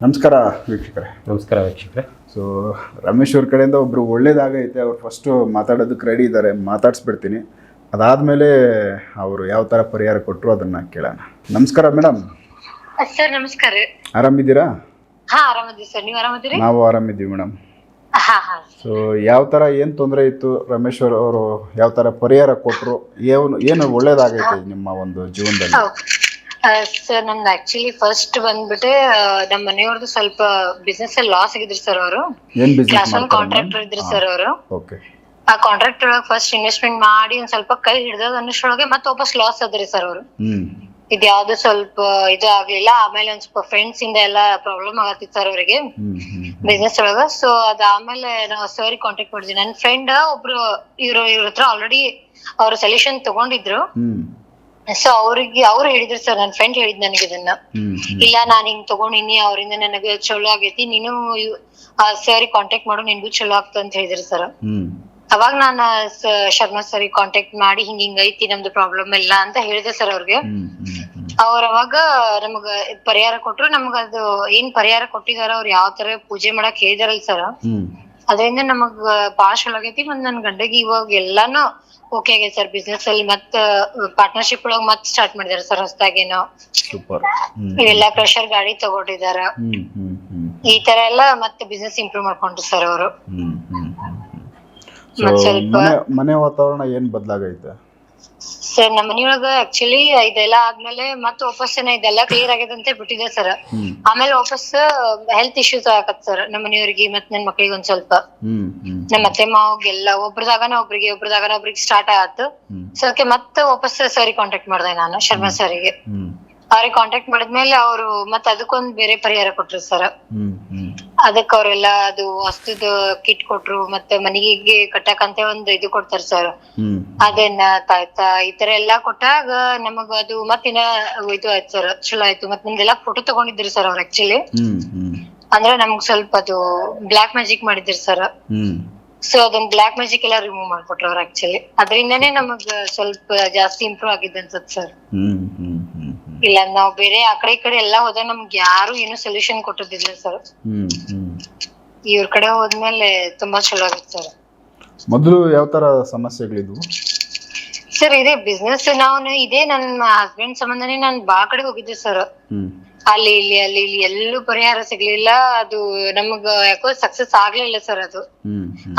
ನಮಸ್ಕಾರ ವೀಕ್ಷಕರೇ. ನಮಸ್ಕಾರ ವೀಕ್ಷಕರೇ. ಸೊ ರಮೇಶ್ ಅವ್ರ ಕಡೆಯಿಂದ ಒಬ್ರು ಒಳ್ಳೇದಾಗೈತೆ ಅವ್ರು ಫಸ್ಟು ಮಾತಾಡೋದಕ್ಕೆ ರೆಡಿ ಇದ್ದಾರೆ ಮಾತಾಡಿಸ್ಬಿಡ್ತೀನಿ. ಅದಾದಮೇಲೆ ಅವರು ಯಾವ ಥರ ಪರಿಹಾರ ಕೊಟ್ಟರು ಅದನ್ನು ಕೇಳೋಣ. ನಮಸ್ಕಾರ ಮೇಡಮ್ ಸರ್ ನಮಸ್ಕಾರ. ಆರಾಮಿದ್ದೀರಾ? ಹಾ ಆರಾಮದಿ ಸರ್ ನೀವು ಆರಾಮದಿರಿ ನಾವು ಆರಾಮಿದ್ದೀವಿ ಮೇಡಮ್ ಹಾ ಹಾ. ಸೊ ಯಾವ ಥರ ಏನು ತೊಂದರೆ ಇತ್ತು? ರಮೇಶ್ ಅವ್ರ ಅವರು ಯಾವ ಥರ ಪರಿಹಾರ ಕೊಟ್ಟರು ಏನು ಏನು ಒಳ್ಳೇದಾಗೈತೆ ನಿಮ್ಮ ಒಂದು ಜೀವನದಲ್ಲಿ? ಸರ್ ನಮ್ದು ಆಕ್ಚುಲಿ ಫಸ್ಟ್ ಬಂದ್ಬಿಟ್ಟೆ ನಮ್ಮ ಮನೆಯವ್ರದ್ದು ಸ್ವಲ್ಪ ಬಿಸ್ನೆಸ್ ಅಲ್ಲಿ ಲಾಸ್ ಆಗಿದ್ರು ಸರ್ ಅವರು. ಏನು ಕ್ಲಾಸ್ ಒನ್ ಕಾಂಟ್ರಾಕ್ಟರ್ ಇದ್ರಿ ಸರ್ ಅವರು. ಓಕೆ ಆ ಕಾಂಟ್ರಾಕ್ಟ್ ಒಳಗೆ ಫಸ್ಟ್ ಇನ್ವೆಸ್ಟ್ಮೆಂಟ್ ಮಾಡಿ ಒಂದ್ ಸ್ವಲ್ಪ ಕೈ ಹಿಡ್ದದ ಅನ್ನೋಷ್ರೊಳಗೆ ಮತ್ತೆ ವಾಪಸ್ ಲಾಸ್ ಅದ್ರಿ ಸರ್ ಅವರು. ಇದು ಇದ್ ಯಾವ್ದು ಸ್ವಲ್ಪ ಇದು ಆಗ್ಲಿಲ್ಲ ಆಮೇಲೆ ಒಂದ್ ಸ್ವಲ್ಪ ಫ್ರೆಂಡ್ಸ್ ಇಂದ ಎಲ್ಲ ಪ್ರಾಬ್ಲಮ್ ಆಗತ್ತಿತ್ತು ಸರ್ ಅವರಿಗೆ. ಬಿಸ್ನೆಸ್ ಒಳಗ. ಸೊ ಅದಾದ್ಮೇಲೆ ನಾವು ಸರ್ ಕಾಂಟ್ಯಾಕ್ಟ್ ಮಾಡಿದ್ವಿ. ನನ್ನ ಫ್ರೆಂಡ್ ಒಬ್ರು ಇವ್ರು ಇವ್ರ ಹತ್ರ ಆಲ್ರೆಡಿ ಅವ್ರ ಸೊಲ್ಯೂಷನ್ ತಗೊಂಡಿದ್ರು. ಸೊ ಅವ್ರಿಗೆ ಅವ್ರು ಹೇಳಿದ್ರು ಸರ್ ನನ್ನ ಫ್ರೆಂಡ್ ಹೇಳಿದ್ ನನಗೆ ಇದನ್ನ. ಇಲ್ಲ ನಾನ್ ಹಿಂಗ್ ತಗೊಂಡಿನಿ ಅವರಿಂದ ನನಗೆ ಚಲೋ ಆಗೈತಿ. ನೀನು ಸರಿ ಕಾಂಟ್ಯಾಕ್ಟ್ ಮಾಡು ನಿನ್ಗೂ ಚಲೋ ಆಗ್ತ ಅಂತ ಹೇಳಿದ್ರು ಸರ್ ಅವಾಗ ನಾನು ಶರ್ಮಾ ಸರ್ ಕಾಂಟ್ಯಾಕ್ಟ್ ಮಾಡಿ ಹಿಂಗ ಹಿಂಗ ಐತಿ ನಮ್ದು ಪ್ರಾಬ್ಲಮ್ ಇಲ್ಲ ಅಂತ ಹೇಳಿದೆ ಸರ್ ಅವ್ರಿಗೆ. ಅವ್ರ ಅವಾಗ ನಮಗ ಪರಿಹಾರ ಕೊಟ್ರು. ನಮಗ ಅದು ಏನ್ ಪರಿಹಾರ ಕೊಟ್ಟಿದಾರ ಅವ್ರು ಯಾವ ತರ ಪೂಜೆ ಮಾಡಕ್ ಹೇಳಿದಾರಲ್ ಸರ್ ಅದರಿಂದ ನಮಗ್ ಬಾಳ ಚಲೋ ಆಗೇತಿ. ಮತ್ತ್ ನನ್ ಗಂಡಗ್ ಇವಾಗ ಎಲ್ಲಾನು ಓಕೆ ಆಗೇತಿ ಸರ್ business ಅಲ್ಲಿ. ಮತ್ತ ಪಾರ್ಟ್ನರ್ಶಿಪ್ ಒಳಗ್ ಮತ್ ಸ್ಟಾರ್ಟ್ ಮಾಡಿದಾರೆ ಸರ್ ಹೊಸದಾಗೇನೋ. ಸೂಪರ್. ಇವೆಲ್ಲ ಕ್ರಷರ್ ಗಾಡಿ ತಗೊಂಡಿದಾರ. ಈ ತರ ಎಲ್ಲಾ ಮತ್ತೆ business ಇಂಪ್ರೂವ್ ಮಾಡ್ಕೊಂಡ್ರು ಸರ್ ಅವರು. ಮತ್ತ್ ಮನೆ ವಾತಾವರಣ ಏನ್ ಬದಲಾಗೈತೆ? ಸರ್ ನಮ್ಮ ಮನಿಯೊಳಗ ಆಕ್ಚುಲಿ ಇದೆಲ್ಲ ಆದ್ಮೇಲೆ ಮತ್ತೆ ವಾಪಸ್ ಏನ ಇದೆಲ್ಲ ಕ್ಲಿಯರ್ ಆಗ್ಯದಂತೆ ಬಿಟ್ಟಿದೆ ಸರ್ ಆಮೇಲೆ ವಾಪಸ್ ಹೆಲ್ತ್ ಇಶ್ಯೂಸ್ ಆಗತ್ ಸರ್ ನಮ್ಮ ಮನೆಯವ್ರಿಗೆ ಮತ್ ನನ್ ಮಕ್ಳಿಗೆ ಒಂದ್ ಸ್ವಲ್ಪ. ನಮ್ಮ ಅತ್ತೆ ಮಾವಗೆಲ್ಲ ಒಬ್ರದಾಗನ ಒಬ್ರಿಗೆ ಒಬ್ರದಾಗನ ಒಬ್ರಿಗೆ ಸ್ಟಾರ್ಟ್ ಆಯ್ತು. ಸೊ ಅದಕ್ಕೆ ಮತ್ತೆ ವಾಪಸ್ ಸರಿ ಕಾಂಟ್ಯಾಕ್ಟ್ ಮಾಡ್ದೆ ನಾನು ಶರ್ಮಾ ಸರಿಗೆ ಅವ್ರಿಗೆ ಕಾಂಟ್ಯಾಕ್ಟ್ ಮಾಡಿದ್ಮೇಲೆ ಅವರು ಮತ್ತೆ ಅದಕ್ಕೊಂದ್ ಬೇರೆ ಪರಿಹಾರ ಕೊಟ್ರು ಸರ್ ಹ್ಮ್ ಅವ್ರೆಲ್ಲ ಅದು ವಸ್ತುದ ಕಿಟ್ ಕೊಟ್ರು ಮತ್ತೆ ಮನೆಗೆ ಕಟ್ಟಕಂತ ಒಂದ್ ಇದು ಕೊಡ್ತಾರ ಸರ್ ಹ್ಮ್. ಅದನ್ನ ತಾಯ್ತಾ ಈ ತರ ಎಲ್ಲಾ ಕೊಟ್ಟಾಗ ನಮಗ ಅದು ಮತ್ತಿನ ಇದು ಆಯ್ತು ಸರ್ ಚಲೋ ಆಯ್ತು. ಮತ್ ನಿಮ್ದೆಲ್ಲಾ ಫೋಟೋ ತಗೊಂಡಿದ್ರಿ ಸರ್ ಅವ್ರ ಆಕ್ಚುಲಿ ಹ್ಮ್ ಹ್ಮ್. ಅಂದ್ರೆ ನಮ್ಗ್ ಸ್ವಲ್ಪ ಅದು ಬ್ಲಾಕ್ ಮ್ಯಾಜಿಕ್ ಮಾಡಿದ್ರಿ ಸರ್ ಹ್ಮ್. ಸೊ ಅದನ್ನ ಬ್ಲಾಕ್ ಮ್ಯಾಜಿಕ್ ಎಲ್ಲ ರಿಮೂವ್ ಮಾಡ್ಕೊಟ್ರು ಅವ್ರ ಆಕ್ಚುಲಿ ಅದರಿಂದನೇ ನಮಗ್ ಸ್ವಲ್ಪ ಜಾಸ್ತಿ ಇಂಪ್ರೂವ್ ಆಗಿದ್ದ ಅನ್ಸತ್ ಸರ್ ಹ್ಮ್. ಇಲ್ಲ ನಾವ್ ಬೇರೆ ಆ ಕಡೆ ಈ ಕಡೆ ಎಲ್ಲಾ ಹೋದಾಗ ನಮ್ಗೆ ಯಾರು ಏನು ಸೊಲ್ಯೂಷನ್ ಕೊಟ್ಟಿದ್ದಿಲ್ಲ ಸರ್ ಹ್ಮ್ ಹ್ಮ್. ಇವ್ರ ಕಡೆ ಹೋದ್ಮೇಲೆ ತುಂಬಾ ಚಲೋ ಆಗಿತ್ತು ಸರ್ ಮೊದಲು ಯಾವ ತರ ಸಮಸ್ಯೆಗಳಿದ್ವು? ಸರ್ ಇದೇ ಬಿಸ್ನೆಸ್ ನಾವು ಇದೇ ನನ್ನ ಹಸ್ಬೆಂಡ್ ಸಂಬಂಧನೇ ನಾನ್ ಬಾ ಕಡೆ ಹೋಗಿದ್ದೆ ಸರ್ ಹ್ಮ್. ಅಲ್ಲಿ ಇಲ್ಲಿ ಅಲ್ಲಿ ಇಲ್ಲಿ ಎಲ್ಲೂ ಪರಿಹಾರ ಸಿಗ್ಲಿಲ್ಲ. ಅದು ನಮಗ ಯಾಕೋ ಸಕ್ಸಸ್ ಆಗ್ಲಿಲ್ಲ ಸರ್ ಅದು.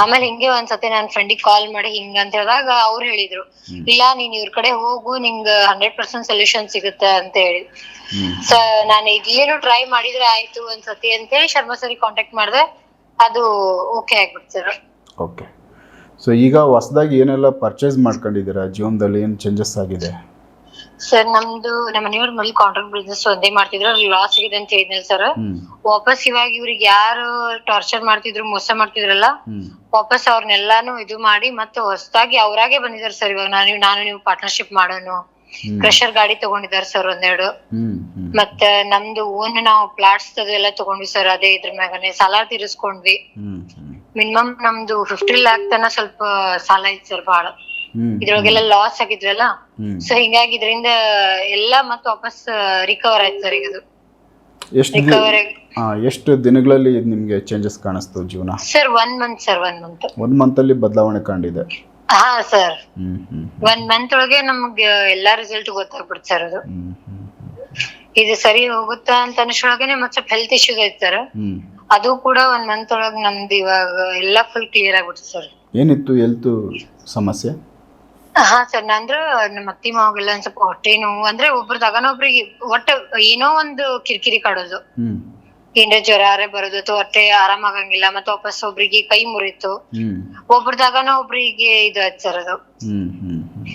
ಆಮೇಲೆ ಹಿಂಗೆ ಒಂದ್ಸತಿ ನನ್ ಫ್ರೆಂಡಿಗೆ ಕಾಲ್ ಮಾಡಿ ಹಿಂಗ ಅಂತ ಹೇಳಿದಾಗ ಅವ್ರು ಹೇಳಿದ್ರು ಇಲ್ಲ ನೀನ್ ಇವ್ರ ಕಡೆ ಹೋಗು ನಿಂಗ ಹಂಡ್ರೆಡ್ ಪರ್ಸೆಂಟ್ ಸೊಲ್ಯೂಷನ್ ಸಿಗುತ್ತೆ ಅಂತ ಹೇಳಿ. ಸೊ ನಾನು ಇಲ್ಲೇನು ಟ್ರೈ ಮಾಡಿದ್ರೆ ಆಯ್ತು ಒಂದ್ಸತಿ ಅಂತ ಹೇಳಿ ಶರ್ಮಾ ಸರಿ ಕಾಂಟ್ಯಾಕ್ಟ್ ಮಾಡಿದೆ. ಅದು ಓಕೆ ಆಗ್ಬಿಡ್ತು ಸರ್ ಓಕೆ ಸೊ ಈಗ ಹೊಸದಾಗಿ ಏನೆಲ್ಲ ಪರ್ಚೇಸ್ ಮಾಡ್ಕೊಂಡಿದ್ದೀರಾ? ಜೀವನದಲ್ಲಿ ಏನು ಚೇಂಜಸ್ ಆಗಿದೆ? ಸರ್ ನಮ್ದು ನಮ್ಮ ಮನೆಯವ್ರ ಮೊದಲು ಕಾಂಟ್ರಾಕ್ಟ್ ಬಿಸ್ನೆಸ್ ಒಂದೇ ಮಾಡ್ತಿದ್ರು. ಲಾಸ್ ಆಗಿದೆ ಅಂತ ಹೇಳಿದ್ನಲ್ಲ ಸರ್ ವಾಪಸ್ ಇವಾಗ ಇವ್ರಿಗೆ ಯಾರು ಟಾರ್ಚರ್ ಮಾಡ್ತಿದ್ರು ಮೋಸ ಮಾಡ್ತಿದ್ರಲ್ಲ ವಾಪಸ್ ಅವ್ರನ್ನೆಲ್ಲಾನು ಇದು ಮಾಡಿ ಮತ್ತೆ ಹೊಸದಾಗಿ ಅವ್ರಾಗೆ ಬಂದಿದ್ದಾರೆ ಸರ್ ಇವಾಗ. ನಾನು ನಾನು ನೀವು ಪಾರ್ಟ್ನರ್ಶಿಪ್ ಮಾಡೋನು. ಕ್ರಷರ್ ಗಾಡಿ ತಗೊಂಡಿದ್ದಾರೆ ಸರ್ ಒಂದೆರಡು. ಮತ್ತೆ ನಮ್ದು ಓನ್ ನಾವು ಪ್ಲಾಟ್ಸ್ ಎಲ್ಲ ತಗೊಂಡ್ವಿ ಸರ್ ಅದೇ ಇದ್ರ ಮ್ಯಾಗನೆ ಸಾಲ ತೀರಿಸ್ಕೊಂಡ್ವಿ. ಮಿನಿಮಮ್ ನಮ್ದು ಫಿಫ್ಟಿ ಲ್ಯಾಕ್ ತನ ಸ್ವಲ್ಪ ಸಾಲ ಐತಿ ಸರ್ ಬಹಳ ಇದ್ರೊಳಗೆಲ್ಲ ಲಾಸ್ ಆಗಿದ್ವಲ್ಲ? ಸೊ ಹಿಂಗಾಗಿ ಇದರಿಂದ ಎಲ್ಲಾ ಮತ್ತೆ ವಾಪಸ್ ರಿಕವರ್ ಆಯ್ತು ಸರ್ ಈಗ ಅದು ಎಷ್ಟು ಎಷ್ಟು ದಿನಗಳಲ್ಲಿ ನಿಮಗೆ ಚೇಂಜಸ್ ಕಾಣಿಸ್ತು ಜೀವನ? Sir one month sir one month one month ಅಲ್ಲಿ ಬದಲಾವಣೆ ಕಂಡಿದೆ. ಹಾ ಸರ್. ಒನ್ ಮಂತ್ ಒಳಗೆ ನಮ್ಗೆ ಎಲ್ಲಾ ರಿಸಲ್ಟ್ ಗೊತ್ತಾಗ್ಬಿಡ್ತು ಸರ್ ಅದು. ಇದು ಸರಿ ಹೋಗುತ್ತಾ ಅಂತ ಅನ್ಸೊಳಗನೆ ಮತ್ತೆ ಸ್ವಲ್ಪ ಹೆಲ್ತ್ ಇಶ್ಯೂಸ್ ಐತೆ ಸರ್. ಅದು ಕೂಡ ಒಂದ್ ಮಂತ್ ಒಳಗ್ ನಮ್ದು ಇವಾಗ ಎಲ್ಲಾ ಫುಲ್ ಕ್ಲಿಯರ್ ಆಗ್ಬಿಡ್ತು ಸರ್. ಏನಿತ್ತು ಹೆಲ್ತ್ ಸಮಸ್ಯೆ? ಹಾ ಸರ್ ನಂದ್ರ ನಮ್ಮ ಅತ್ತಿ ಮಾವಾಗೆಲ್ಲ ಒಂದ್ ಸ್ವಲ್ಪ ಹೊಟ್ಟೆ ನೋವು. ಅಂದ್ರೆ ಒಬ್ರದಾಗನ ಒಬ್ರಿಗೆ ಒಟ್ಟ ಏನೋ ಒಂದು ಕಿರಿಕಿರಿ ಕಾಡೋದು. ಹ್ಮ್. ಏನ್ರ ಜ್ವರ ಬರೋದು ಅಥವಾ ಹೊಟ್ಟೆ ಆರಾಮ್ ಆಗಂಗಿಲ್ಲ ಮತ್ತೆ ವಾಪಸ್ ಒಬ್ರಿಗೆ ಕೈ ಮುರಿತು. ಹ್ಮ್. ಒಬ್ರದಾಗನ ಒಬ್ರಿಗೆ ಇದು ಆಯ್ತು ಸರ್ ಅದು. ಹ್ಮ್ ಹ್ಮ್ ಹ್ಮ್.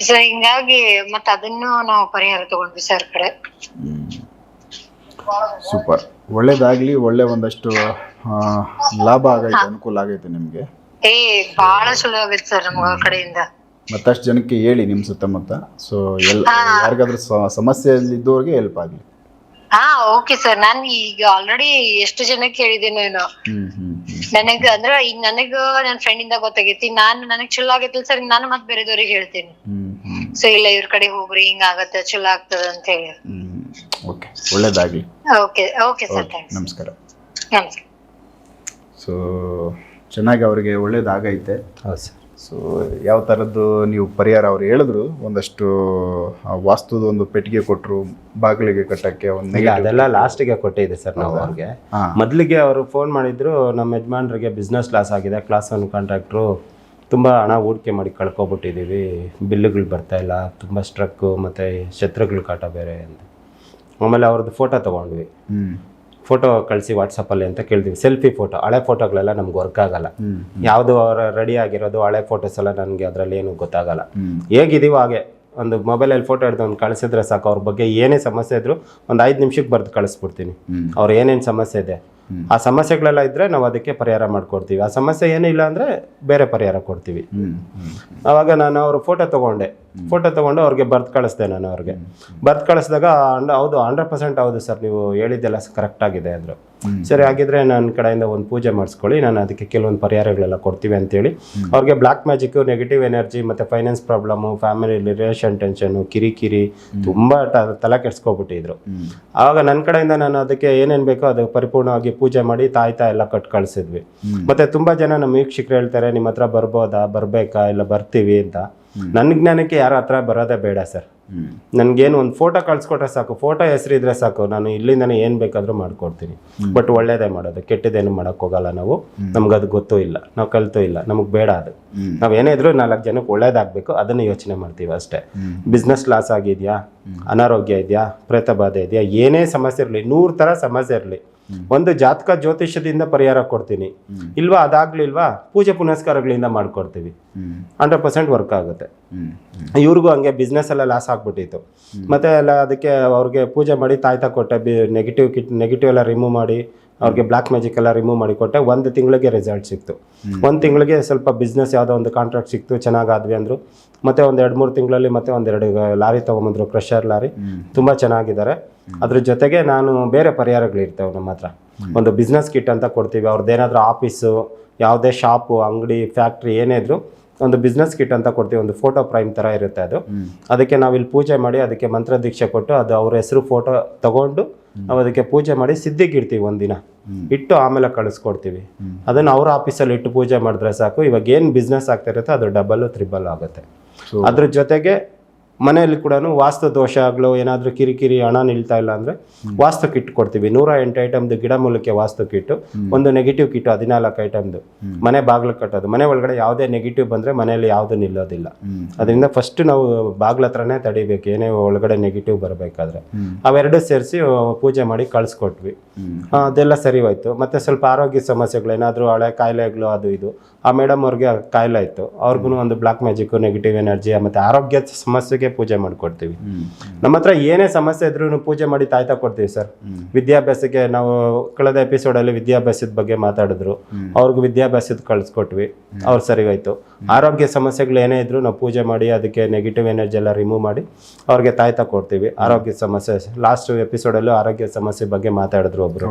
ಸೊ ಹಿಂಗಾಗಿ ಮತ್ತ ಅದನ್ನು ನಾವು ಪರಿಹಾರ ತಗೊಂಡ್ವಿ ಸರ್ ಕಡೆ. ಹ್ಮ್. ಸೂಪರ್. ಒಳ್ಳೇದಾಗ್ಲಿ ಒಳ್ಳೆ ಒಂದಷ್ಟು ಆ, ಲಾಭ ಆಗೈತೆ ಅನುಕೂಲ ಆಗೈತೆ ನಿಮಗೆ. ಏ ಬಾಳ ಚಲೋ ಆಗೈತೆ ಸರ್ ನಮ್ಗ ಕಡೆಯಿಂದ. ಮತ್ತಷ್ಟು ಜನಕ್ಕೆ ಹೇಳಿ ನಿಮ್ಮ ಸುತ್ತಮುತ್ತ. ಸೊ ಎಲ್ ಯಾರಿಗಾದ್ರೂ ಸಮಸ್ಯೆ ಸಮಸ್ಯೆಯಲ್ಲಿದ್ದವ್ರಿಗೆ ಹೆಲ್ಪ್ ಆಗಲಿ. ಹಾ ಓಕೆ ಸರ್ ನಾನ್ ಈಗ ಆಲ್ರೆಡಿ ಎಷ್ಟು ಜನಕ್ಕೆ ಹೇಳಿದ್ದೇನೋ ಏನೋ. ಹ್ಮ್ ಹ್ಮ್ ಹ್ಮ್. ನನಗ್ ಅಂದ್ರ ಈಗ ನನಗ ನನ್ನ ಫ್ರೆಂಡ್ ಇಂದ ಗೊತ್ತಾಗೈತಿ. ನಾನ್ ನನಗ್ ಚಲೋ ಆಗೈತಿಲ್ಲ ಸರ್ ನಾನು ಮತ್ ಬೇರೆದವ್ರಿಗೆ ಹೇಳ್ತೀನಿ. ಸೊ ಇಲ್ಲ ಇವ್ರ ಕಡೆ ಹೋಗ್ರಿ ಹಿಂಗ ಆಗತ್ತೆ ಚಲೋ ಆಗ್ತದ ಅಂತ ಹೇಳಿ. ಹ್ಮ್ ಓಕೆ ಒಳ್ಳೇದಾಗ್ಲಿ. ಓಕೆ ಓಕೆ ಸರ್ ಥ್ಯಾಂಕ್ಸ್ ನಮಸ್ಕಾರ. ನಮಸ್ಕಾರ. ಸೊ ಚೆನ್ನಾಗಿ ಅವರಿಗೆ ಒಳ್ಳೇದಾಗೈತೆ. ಹೌದು ಸರ್ ಸೊ ಯಾವ ಥರದ್ದು ನೀವು ಪರಿಹಾರ ಅವ್ರು ಹೇಳಿದ್ರು ಒಂದಷ್ಟು ಆ ವಾಸ್ತುದ ಒಂದು ಪೆಟ್ಟಿಗೆ ಕೊಟ್ಟರು ಬಾಗಿಲಿಗೆ ಕಟ್ಟಕ್ಕೆ ಒಂದು ಅದೆಲ್ಲ ಲಾಸ್ಟಿಗೆ ಕೊಟ್ಟಿದೆ ಸರ್ ನಾವು ಅವ್ರಿಗೆ. ಮೊದಲಿಗೆ ಅವರು ಫೋನ್ ಮಾಡಿದ್ರು ನಮ್ಮ ಯಜಮಾನ್ರಿಗೆ ಬಿಸ್ನೆಸ್ ಲಾಸ್ ಆಗಿದೆ ಕ್ಲಾಸ್ ಒನ್ ಕಾಂಟ್ರಾಕ್ಟ್ರು ತುಂಬ ಹಣ ಹೂಡಿಕೆ ಮಾಡಿ ಕಳ್ಕೊಬಿಟ್ಟಿದ್ದೀವಿ ಬಿಲ್ಲುಗಳು ಬರ್ತಾ ಇಲ್ಲ ತುಂಬ ಸ್ಟ್ರಕ್ಕು ಮತ್ತು ಶತ್ರುಗಳು ಕಾಟ ಬೇರೆ ಅಂತ. ಆಮೇಲೆ ಅವ್ರದ್ದು ಫೋಟೋ ತೊಗೊಂಡ್ವಿ. ಹ್ಞೂ ಫೋಟೋ ಕಳಿಸಿ ವಾಟ್ಸಪ್ಪಲ್ಲಿ ಅಂತ ಕೇಳ್ತೀವಿ. ಸೆಲ್ಫಿ ಫೋಟೋ ಹಳೆ ಫೋಟೋಗಳೆಲ್ಲ ನಮ್ಗೆ ವರ್ಕ್ ಆಗಲ್ಲ. ಯಾವುದು ಅವರ ರೆಡಿ ಆಗಿರೋದು ಹಳೆ ಫೋಟೋಸ್ ಎಲ್ಲ ನನಗೆ ಅದರಲ್ಲಿ ಏನು ಗೊತ್ತಾಗಲ್ಲ. ಹೇಗಿದ್ದೀವೋ ಹೇಗಿದೀವೋ ಹಾಗೆ ಒಂದು ಮೊಬೈಲಲ್ಲಿ ಫೋಟೋ ಹಿಡ್ದು ಒಂದು ಕಳಿಸಿದ್ರೆ ಸಾಕು ಅವ್ರ ಬಗ್ಗೆ ಏನೇ ಸಮಸ್ಯೆ ಇದ್ರು ಒಂದು ಐದು ನಿಮಿಷಕ್ಕೆ ಬರೆದು ಕಳಿಸ್ಬಿಡ್ತೀನಿ. ಅವ್ರು ಏನೇನು ಸಮಸ್ಯೆ ಇದೆ? ಆ ಸಮಸ್ಯೆಗಳೆಲ್ಲ ಇದ್ರೆ ನಾವು ಅದಕ್ಕೆ ಪರಿಹಾರ ಮಾಡ್ಕೊಡ್ತೀವಿ. ಆ ಸಮಸ್ಯೆ ಏನಿಲ್ಲ ಅಂದರೆ ಬೇರೆ ಪರಿಹಾರ ಕೊಡ್ತೀವಿ. ಆವಾಗ ನಾನು ಅವ್ರ ಫೋಟೋ ತೊಗೊಂಡೆ. ಫೋಟೋ ತೊಗೊಂಡು ಅವ್ರಿಗೆ ಬರ್ತ್ ಕಳಿಸ್ದೆ ನಾನು ಅವ್ರಿಗೆ. ಬರ್ತ್ ಕಳಿಸಿದಾಗ ಹೌದು ಹಂಡ್ರೆಡ್ ಪರ್ಸೆಂಟ್ ಹೌದು ಸರ್ ನೀವು ಹೇಳಿದ್ದೆಲ್ಲ ಕರೆಕ್ಟ್ ಆಗಿದೆ ಅಂದರು. ಸರಿ ಹಾಗಿದ್ರೆ ನನ್ನ ಕಡೆಯಿಂದ ಒಂದು ಪೂಜೆ ಮಾಡಿಸ್ಕೊಳ್ಳಿ ನಾನು ಅದಕ್ಕೆ ಕೆಲವೊಂದು ಪರಿಹಾರಗಳೆಲ್ಲ ಕೊಡ್ತೀವಿ ಅಂತೇಳಿ. ಅವ್ರಿಗೆ ಬ್ಲ್ಯಾಕ್ ಮ್ಯಾಜಿಕ್ಕು ನೆಗೆಟಿವ್ ಎನರ್ಜಿ ಮತ್ತು finance problem family relation tension ಕಿರಿಕಿರಿ ತುಂಬ ಟ- ತಲೆ ಕೆಡ್ಸ್ಕೊಬಿಟ್ಟಿದ್ರು. ಆವಾಗ ನನ್ನ ಕಡೆಯಿಂದ ನಾನು ಅದಕ್ಕೆ ಏನೇನು ಬೇಕೋ ಅದು ಪರಿಪೂರ್ಣವಾಗಿ ಪೂಜೆ ಮಾಡಿ ತಾಯ್ತಾ ಎಲ್ಲ ಕಟ್ ಕಳಿಸಿದ್ವಿ. ಮತ್ತು ಮತ್ತೆ ತುಂಬಾ ಜನ ನಮ್ಮ ವೀಕ್ಷಕರು ಹೇಳ್ತಾರೆ ನಿಮ್ಮ ಹತ್ರ ಬರ್ಬೋದಾ? ಬರಬೇಕಾ? ಇಲ್ಲ ಬರ್ತೀವಿ ಅಂತ. ನನ್ನ ಜ್ಞಾನಕ್ಕೆ ಯಾರ ಹತ್ರ ಬರೋದೇ ಬೇಡ ಸರ್. ನನ್ಗೇನು ಒಂದು ಫೋಟೋ ಕಳ್ಸಿಕೊಟ್ರೆ ಸಾಕು ಫೋಟೋ ಹೆಸರಿದ್ರೆ ಸಾಕು ನಾನು ಇಲ್ಲಿಂದನೇ ಏನು ಬೇಕಾದರೂ ಮಾಡ್ಕೊಡ್ತೀನಿ. ಬಟ್ ಒಳ್ಳೇದೇ ಮಾಡೋದು ಕೆಟ್ಟದೇನು ಮಾಡಕ್ ಹೋಗಲ್ಲ ನಾವು. ನಮ್ಗೆ ಅದು ಗೊತ್ತೂ ಇಲ್ಲ ನಾವು ಕಲ್ತು ಇಲ್ಲ ನಮಗೆ ಬೇಡ ಅದು. ನಾವು ಏನೇ ಇದ್ರೂ ನಾಲ್ಕು ಜನಕ್ಕೆ ಒಳ್ಳೇದಾಗಬೇಕು ಅದನ್ನು ಯೋಚನೆ ಮಾಡ್ತೀವಿ ಅಷ್ಟೇ. ಬಿಸ್ನೆಸ್ ಲಾಸ್ ಆಗಿದೆಯಾ? ಅನಾರೋಗ್ಯ ಇದೆಯಾ? ಪ್ರೇತ ಬಾಧೆ ಇದೆಯಾ? ಏನೇ ಸಮಸ್ಯೆ ಇರಲಿ ನೂರು ಥರ ಸಮಸ್ಯೆ ಇರಲಿ. ಒಂದು ಜಾತಕ ಜ್ಯೋತಿಷ್ಯದಿಂದ ಪರಿಹಾರ ಕೊಡ್ತೀನಿ. ಇಲ್ವಾ ಅದಾಗ್ಲಿಲ್ವಾ ಪೂಜೆ ಪುನಸ್ಕಾರಗಳಿಂದ ಮಾಡ್ಕೊಡ್ತೀವಿ. ಹಂಡ್ರೆಡ್ ಪರ್ಸೆಂಟ್ ವರ್ಕ್ ಆಗುತ್ತೆ. ಇವ್ರಿಗೂ ಹಂಗೆ ಬಿಸ್ನೆಸ್ ಎಲ್ಲ ಲಾಸ್ ಆಗ್ಬಿಟ್ಟಿತ್ತು. ಮತ್ತೆ ಎಲ್ಲ ಅದಕ್ಕೆ ಅವ್ರಿಗೆ ಪೂಜೆ ಮಾಡಿ ತಾಯ್ತಾ ಕೊಟ್ಟೆ ಬಿ ನೆಗೆಟಿವ್ ಕಿಟ್ ನೆಗೆಟಿವ್ ಎಲ್ಲ ರಿಮೂವ್ ಮಾಡಿ. ಅವ್ರಿಗೆ ಬ್ಲ್ಯಾಕ್ ಮ್ಯಾಜಿಕ್ ಎಲ್ಲ ರಿಮೂವ್ ಮಾಡಿ ಕೊಟ್ಟೆ ಒಂದು ತಿಂಗಳಿಗೆ ರಿಸಲ್ಟ್ ಸಿಕ್ತು. ಒಂದು ತಿಂಗಳಿಗೆ ಸ್ವಲ್ಪ ಬಿಸ್ನೆಸ್ ಯಾವುದೋ ಒಂದು ಕಾಂಟ್ರಾಕ್ಟ್ ಸಿಕ್ತು ಚೆನ್ನಾಗಾದ್ವಿ ಅಂದರು. ಮತ್ತು ಒಂದು ಎರಡು ಮೂರು ತಿಂಗಳಲ್ಲಿ ಮತ್ತೆ ಒಂದೆರಡು ಲಾರಿ ತೊಗೊಂಬಂದರು ಕ್ರಷರ್ ಲಾರಿ. ತುಂಬ ಚೆನ್ನಾಗಿದ್ದಾರೆ. ಅದ್ರ ಜೊತೆಗೆ ನಾನು ಬೇರೆ ಪರಿಹಾರಗಳಿರ್ತವೆ ನಮ್ಮ ಹತ್ರ. ಒಂದು ಬಿಸ್ನೆಸ್ ಕಿಟ್ ಅಂತ ಕೊಡ್ತೀವಿ. ಅವ್ರದ್ದೇನಾದ್ರೂ ಆಫೀಸು ಯಾವುದೇ ಶಾಪು ಅಂಗಡಿ ಫ್ಯಾಕ್ಟ್ರಿ ಏನೇ ಇದ್ರು ಒಂದು ಬಿಸ್ನೆಸ್ ಕಿಟ್ ಅಂತ ಕೊಡ್ತೀವಿ. ಒಂದು ಫೋಟೋ ಪ್ರೈಮ್ ಥರ ಇರುತ್ತೆ ಅದು. ಅದಕ್ಕೆ ನಾವು ಇಲ್ಲಿ ಪೂಜೆ ಮಾಡಿ ಅದಕ್ಕೆ ಮಂತ್ರ ದೀಕ್ಷೆ ಕೊಟ್ಟು ಅದು ಅವ್ರ ಹೆಸರು ಫೋಟೋ ತಗೊಂಡು ನಾವು ಅದಕ್ಕೆ ಪೂಜೆ ಮಾಡಿ ಸಿದ್ಧಿಗೆ ಇಡ್ತೀವಿ ಒಂದಿನ. ಇಟ್ಟು ಆಮೇಲೆ ಕಳಿಸ್ಕೊಡ್ತೀವಿ. ಅದನ್ನು ಅವ್ರ ಆಫೀಸಲ್ಲಿ ಇಟ್ಟು ಪೂಜೆ ಮಾಡಿದ್ರೆ ಸಾಕು. ಇವಾಗ ಏನು ಬಿಸ್ನೆಸ್ ಆಗ್ತಾ ಇರುತ್ತೆ ಅದು ಡಬಲ್ ತ್ರಿಬಲ್ ಆಗುತ್ತೆ. ಅದ್ರ ಜೊತೆಗೆ ಮನೆಯಲ್ಲಿ ಕೂಡ ವಾಸ್ತು ದೋಷಗಳು ಏನಾದರೂ ಕಿರಿಕಿರಿ ಹಣ ನಿಲ್ತಾ ಇಲ್ಲ ಅಂದರೆ ವಾಸ್ತು ಕಿಟ್ ಕೊಡ್ತೀವಿ. ನೂರ ಎಂಟು ಐಟಮ್ದು ಗಿಡಮೂಲಿಕೆ ವಾಸ್ತು ಕಿಟ್ಟು ಒಂದು ನೆಗೆಟಿವ್ ಕಿಟ್ಟು ಹದಿನಾಲ್ಕು ಐಟಮ್ದು ಮನೆ ಬಾಗಿಲು ಕಟ್ಟೋದು. ಮನೆ ಒಳಗಡೆ ಯಾವುದೇ ನೆಗೆಟಿವ್ ಬಂದರೆ ಮನೆಯಲ್ಲಿ ಯಾವುದು ನಿಲ್ಲೋದಿಲ್ಲ. ಅದರಿಂದ ಫಸ್ಟ್ ನಾವು ಬಾಗ್ಲ ಹತ್ರನೇ ತಡಿಬೇಕು. ಏನೇ ಒಳಗಡೆ ನೆಗೆಟಿವ್ ಬರಬೇಕಾದ್ರೆ. ಅವೆರಡು ಸೇರಿಸಿ ಪೂಜೆ ಮಾಡಿ ಕಳಿಸ್ಕೊಟ್ವಿ. ಅದೆಲ್ಲ ಸರಿ ಹೋಯ್ತು. ಮತ್ತೆ ಸ್ವಲ್ಪ ಆರೋಗ್ಯ ಸಮಸ್ಯೆಗಳು ಏನಾದರೂ ಹಳೆ ಕಾಯಿಲೆಗಳು ಅದು ಇದು. ಆ ಮೇಡಮ್ ಅವ್ರಿಗೆ ಕಾಯಿಲೆ ಇತ್ತು ಅವ್ರಿಗೂ ಒಂದು ಬ್ಲಾಕ್ ಮ್ಯಾಜಿಕ್ ನೆಗೆಟಿವ್ ಎನರ್ಜಿ ಮತ್ತೆ ಆರೋಗ್ಯ ಸಮಸ್ಯೆಗೆ ಪೂಜೆ ಮಾಡಿಕೊಡ್ತೀವಿ. ನಮ್ಮ ಹತ್ರ ಏನೇ ಸಮಸ್ಯೆ ಇದ್ರೂ ಪೂಜೆ ಮಾಡಿ ತಾಯ್ತಾ ಕೊಡ್ತೀವಿ ಸರ್. ವಿದ್ಯಾಭ್ಯಾಸಕ್ಕೆ ನಾವು ಕಳೆದ ಎಪಿಸೋಡಲ್ಲಿ ವಿದ್ಯಾಭ್ಯಾಸದ ಬಗ್ಗೆ ಮಾತಾಡಿದ್ರು. ಅವ್ರಿಗೆ ವಿದ್ಯಾಭ್ಯಾಸದ ಕಳಿಸ್ಕೊಟ್ವಿ. ಅವ್ರು ಸರಿ ಹೋಯ್ತು ಆರೋಗ್ಯ ಸಮಸ್ಯೆಗಳು ಏನೇ ಇದ್ರು ನಾವು ಪೂಜೆ ಮಾಡಿ ಅದಕ್ಕೆ ನೆಗೆಟಿವ್ ಎನರ್ಜಿ ಎಲ್ಲ ರಿಮೂವ್ ಮಾಡಿ ಅವ್ರಿಗೆ ತಾಯ್ತಾ ಕೊಡ್ತೀವಿ. ಆರೋಗ್ಯ ಸಮಸ್ಯೆ ಲಾಸ್ಟ್ ಎಪಿಸೋಡಲ್ಲೂ ಆರೋಗ್ಯ ಸಮಸ್ಯೆ ಬಗ್ಗೆ ಮಾತಾಡಿದ್ರು ಒಬ್ರು.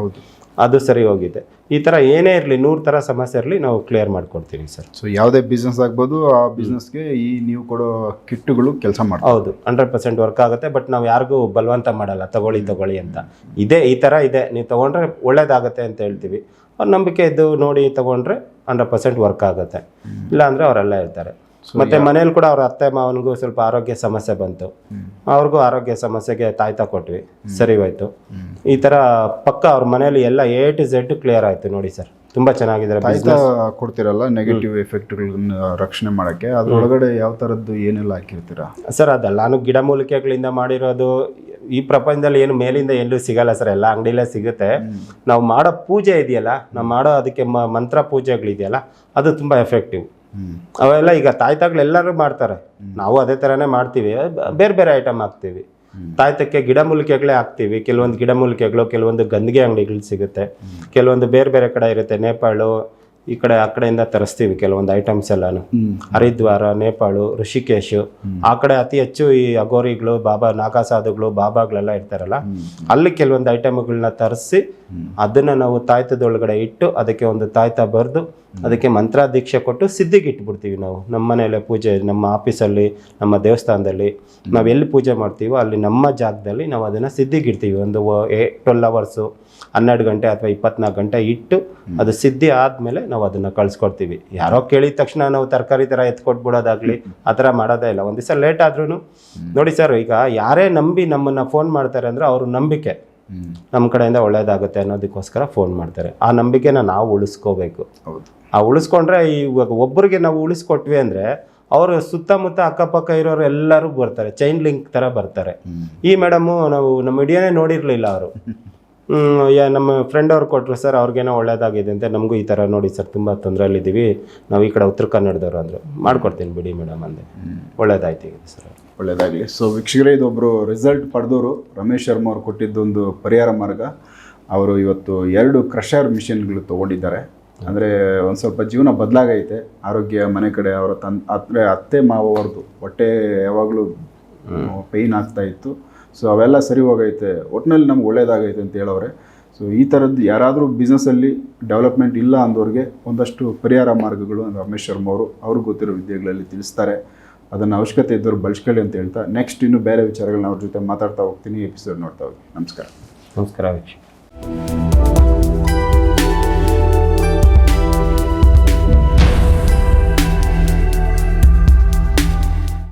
ಅದು ಸರಿ ಹೋಗಿದೆ. ಈ ತರ ಏನೇ ಇರಲಿ ನೂರು ತರ ಸಮಸ್ಯೆ ಇರಲಿ ನಾವು ಕ್ಲಿಯರ್ ಮಾಡ್ಕೊಡ್ತೀವಿ. ಸರ್. ಸೊ ಯಾವುದೇ ಬಿಸ್ನೆಸ್ ಆಗ್ಬೋದು ಆ ಬಿಸ್ನೆಸ್ಗೆ ಈ ನೀವು ಕೊಡೋ ಕಿಟ್ಟುಗಳು ಕೆಲಸ ಮಾಡ್ತಾರೆ ಹೌದು ಹಂಡ್ರೆಡ್ ಪರ್ಸೆಂಟ್ ವರ್ಕ್ ಆಗುತ್ತೆ ಬಟ್ ನಾವು ಯಾರಿಗೂ ಬಲವಂತ ಮಾಡಲ್ಲ ತಗೊಳ್ಳಿ ತಗೊಳ್ಳಿ ಅಂತ. ಇದೇ ಈ ಥರ ಇದೆ ನೀವು ತೊಗೊಂಡ್ರೆ ಒಳ್ಳೇದಾಗುತ್ತೆ ಅಂತ ಹೇಳ್ತೀವಿ. ಅವ್ರ ನಂಬಿಕೆ ಇದ್ದು ನೋಡಿ ತೊಗೊಂಡ್ರೆ ಹಂಡ್ರೆಡ್ ಪರ್ಸೆಂಟ್ ವರ್ಕ್ ಆಗುತ್ತೆ. ಇಲ್ಲಾಂದರೆ ಅವರೆಲ್ಲ ಇರ್ತಾರೆ ಮತ್ತೆ ಮನೇಲಿ ಕೂಡ ಅವ್ರ ಅತ್ತೆ ಮಾವನಿಗೂ ಸ್ವಲ್ಪ ಆರೋಗ್ಯ ಸಮಸ್ಯೆ ಬಂತು. ಅವ್ರಿಗೂ ಆರೋಗ್ಯ ಸಮಸ್ಯೆಗೆ ತಾಯ್ತಾ ಕೊಟ್ವಿ. ಸರಿ ಹೋಯ್ತು. ಈ ಥರ ಪಕ್ಕ ಅವ್ರ ಮನೇಲಿ ಎಲ್ಲ ಎ ಟು ಝೆಡ್ ಕ್ಲಿಯರ್ ಆಯ್ತು ನೋಡಿ ಸರ್. ತುಂಬ ಚೆನ್ನಾಗಿದ್ದಾರೆ ತಾಯ್ತಾ ಕೊಡ್ತೀರಲ್ಲ ನೆಗೆಟಿವ್ ಎಫೆಕ್ಟ್ಗಳನ್ನ ರಕ್ಷಣೆ ಮಾಡೋಕ್ಕೆ. ಅದರೊಳಗಡೆ ಯಾವ ಥರದ್ದು ಏನೆಲ್ಲ ಹಾಕಿರ್ತೀರಾ? ಸರ್ ಅದಲ್ಲ. ನಾನು ಗಿಡಮೂಲಿಕೆಗಳಿಂದ ಮಾಡಿರೋದು ಈ ಪ್ರಪಂಚದಲ್ಲಿ ಏನು ಮೇಲಿಂದ ಎಲ್ಲೂ ಸಿಗಲ್ಲ ಸರ್. ಎಲ್ಲ ಅಂಗಡಿಲೇ ಸಿಗುತ್ತೆ. ನಾವು ಮಾಡೋ ಪೂಜೆ ಇದೆಯಲ್ಲ ನಾವು ಮಾಡೋ ಅದಕ್ಕೆ ಮಂತ್ರ ಪೂಜೆಗಳಿದೆಯಲ್ಲ ಅದು ತುಂಬ ಎಫೆಕ್ಟಿವ್ ಅವೆಲ್ಲ ಈಗ ತಾಯ್ತಾಗಳೆಲ್ಲರೂ ಎಲ್ಲರೂ ಮಾಡ್ತಾರೆ. ನಾವು ಅದೇ ಥರನೇ ಮಾಡ್ತೀವಿ. ಬೇರೆ ಬೇರೆ ಐಟಮ್ ಹಾಕ್ತೀವಿ. ತಾಯ್ತಕ್ಕೆ ಗಿಡಮೂಲಿಕೆಗಳೇ ಹಾಕ್ತೀವಿ. ಕೆಲವೊಂದು ಗಿಡಮೂಲಿಕೆಗಳು ಕೆಲವೊಂದು ಗಂದಿಗೆ ಅಂಗಡಿಗಳು ಸಿಗುತ್ತೆ. ಕೆಲವೊಂದು ಬೇರೆ ಬೇರೆ ಕಡೆ ಇರುತ್ತೆ. ನೇಪಾಳು ಈ ಕಡೆ ಆ ಕಡೆಯಿಂದ ತರಿಸ್ತೀವಿ ಕೆಲವೊಂದು ಐಟಮ್ಸ್ ಎಲ್ಲಾನು. ಹರಿದ್ವಾರ ನೇಪಾಳು ಋಷಿಕೇಶ್ ಆ ಕಡೆ ಅತಿ ಹೆಚ್ಚು ಈ ಅಗೋರಿಗಳು ಬಾಬಾ ನಾಗಾಸಾಧುಗಳು ಬಾಬಾಗಳೆಲ್ಲ ಇರ್ತಾರಲ್ಲ ಅಲ್ಲಿ ಕೆಲವೊಂದು ಐಟಮ್ಗಳನ್ನ ತರಿಸಿ ಅದನ್ನ ನಾವು ತಾಯ್ತದೊಳಗಡೆ ಇಟ್ಟು ಅದಕ್ಕೆ ಒಂದು ತಾಯ್ತ ಬರೆದು ಅದಕ್ಕೆ ಮಂತ್ರ ದೀಕ್ಷೆ ಕೊಟ್ಟು ಸಿದ್ಧಿಗೆ ಇಟ್ಬಿಡ್ತೀವಿ ನಾವು. ನಮ್ಮ ಮನೆಯಲ್ಲೇ ಪೂಜೆ ನಮ್ಮ ಆಫೀಸಲ್ಲಿ ನಮ್ಮ ದೇವಸ್ಥಾನದಲ್ಲಿ ನಾವು ಎಲ್ಲಿ ಪೂಜೆ ಮಾಡ್ತೀವೋ ಅಲ್ಲಿ ನಮ್ಮ ಜಾಗದಲ್ಲಿ ನಾವು ಅದನ್ನು ಸಿದ್ಧಿಗೆ ಇಡ್ತೀವಿ. ಒಂದು ಏ ಟ್ವೆಲ್ ಅವರ್ಸು ಹನ್ನೆರಡು ಗಂಟೆ ಅಥವಾ ಇಪ್ಪತ್ನಾಲ್ಕು ಗಂಟೆ ಇಟ್ಟು ಅದು ಸಿದ್ಧಿ ಆದಮೇಲೆ ನಾವು ಅದನ್ನು ಕಳಿಸ್ಕೊಡ್ತೀವಿ. ಯಾರೋ ಕೇಳಿದ ತಕ್ಷಣ ನಾವು ತರಕಾರಿ ಥರ ಎತ್ಕೊಟ್ಬಿಡೋದಾಗಲಿ ಆ ಥರ ಮಾಡೋದೇ ಇಲ್ಲ. ಒಂದು ದಿವಸ ಲೇಟ್ ಆದ್ರೂ ನೋಡಿ ಸರ್ ಈಗ ಯಾರೇ ನಂಬಿ ನಮ್ಮನ್ನು ಫೋನ್ ಮಾಡ್ತಾರೆ ಅಂದರೆ ಅವ್ರ ನಂಬಿಕೆ. ನಮ್ಮ ಕಡೆಯಿಂದ ಒಳ್ಳೇದಾಗುತ್ತೆ ಅನ್ನೋದಕ್ಕೋಸ್ಕರ ಫೋನ್ ಮಾಡ್ತಾರೆ. ಆ ನಂಬಿಕೆನ ನಾವು ಉಳಿಸ್ಕೋಬೇಕು. ಹೌದು. ಆ ಉಳಿಸ್ಕೊಂಡ್ರೆ ಇವಾಗ ಒಬ್ಬರಿಗೆ ನಾವು ಉಳಿಸ್ಕೊಟ್ವಿ ಅಂದರೆ ಅವರು ಸುತ್ತಮುತ್ತ ಅಕ್ಕಪಕ್ಕ ಇರೋರು ಎಲ್ಲರೂ ಬರ್ತಾರೆ ಚೈನ್ ಲಿಂಕ್ ಥರ ಬರ್ತಾರೆ. ಈ ಮೇಡಮು ನಾವು ನಮ್ಮ ವಿಡಿಯೋನೇ ನೋಡಿರಲಿಲ್ಲ ಅವರು. ನಮ್ಮ ಫ್ರೆಂಡ್ ಅವ್ರು ಕೊಟ್ಟರು ಸರ್ ಅವ್ರಿಗೇನೋ ಒಳ್ಳೇದಾಗಿದೆ ಅಂತ ನಮಗೂ ಈ ಥರ ನೋಡಿ ಸರ್ ತುಂಬ ತೊಂದರೆಯಲ್ಲಿದ್ದೀವಿ. ನಾವು ಈ ಕಡೆ ಉತ್ತರ ಕನ್ನಡದವ್ರು ಅಂದರು ಮಾಡ್ಕೊಡ್ತೀನಿ ಬಿಡಿ ಮೇಡಮ್ ಅಂದೆ. ಒಳ್ಳೇದಾಯ್ತು ಸರ್. ಒಳ್ಳೇದಾಗಲಿ. ಸೊ ವೀಕ್ಷಕರೇ ಇದೊಬ್ಬರು ರಿಸಲ್ಟ್ ಪಡೆದವರು ರಮೇಶ್ ಶರ್ಮಾ ಅವರು ಕೊಟ್ಟಿದ್ದೊಂದು ಪರಿಹಾರ ಮಾರ್ಗ. ಅವರು ಇವತ್ತು ಎರಡು ಕ್ರಷರ್ ಮಿಷಿನ್ಗಳು ತೊಗೊಂಡಿದ್ದಾರೆ. ಅಂದರೆ ಒಂದು ಸ್ವಲ್ಪ ಜೀವನ ಬದಲಾಗೈತೆ ಆರೋಗ್ಯ ಮನೆ ಕಡೆ ಅವರ ತನ್ ಅಂದರೆ ಅತ್ತೆ ಮಾವವ್ರದ್ದು ಹೊಟ್ಟೆ ಯಾವಾಗಲೂ ಪೇಯ್ನ್ ಆಗ್ತಾ ಇತ್ತು. ಸೊ ಅವೆಲ್ಲ ಸರಿ ಹೋಗೈತೆ. ಒಟ್ಟಿನಲ್ಲಿ ನಮ್ಗೆ ಒಳ್ಳೇದಾಗೈತೆ ಅಂತ ಹೇಳೋರೆ ಸೊ ಈ ಥರದ್ದು ಯಾರಾದರೂ ಬಿಸ್ನೆಸ್ಸಲ್ಲಿ ಡೆವಲಪ್ಮೆಂಟ್ ಇಲ್ಲ ಅಂದವ್ರಿಗೆ ಒಂದಷ್ಟು ಪರಿಹಾರ ಮಾರ್ಗಗಳು ರಮೇಶ್ ಶರ್ಮ ಅವರು ಅವ್ರಿಗೆ ಗೊತ್ತಿರೋ ವಿದ್ಯೆಗಳಲ್ಲಿ ತಿಳಿಸ್ತಾರೆ. ಅದನ್ನು ಅವಶ್ಯಕತೆ ಇದ್ದವ್ರು ಬಳಸ್ಕೊಳ್ಳಿ ಅಂತ ಹೇಳ್ತಾ ನೆಕ್ಸ್ಟ್ ಇನ್ನೂ ಬೇರೆ ವಿಚಾರಗಳನ್ನ ಅವ್ರ ಜೊತೆ ಮಾತಾಡ್ತಾ ಹೋಗ್ತೀನಿ ಎಪಿಸೋಡ್ ನೋಡ್ತಾ ಹೋಗಿ. ನಮಸ್ಕಾರ. ನಮಸ್ಕಾರ ವೀಕ್ಷಕ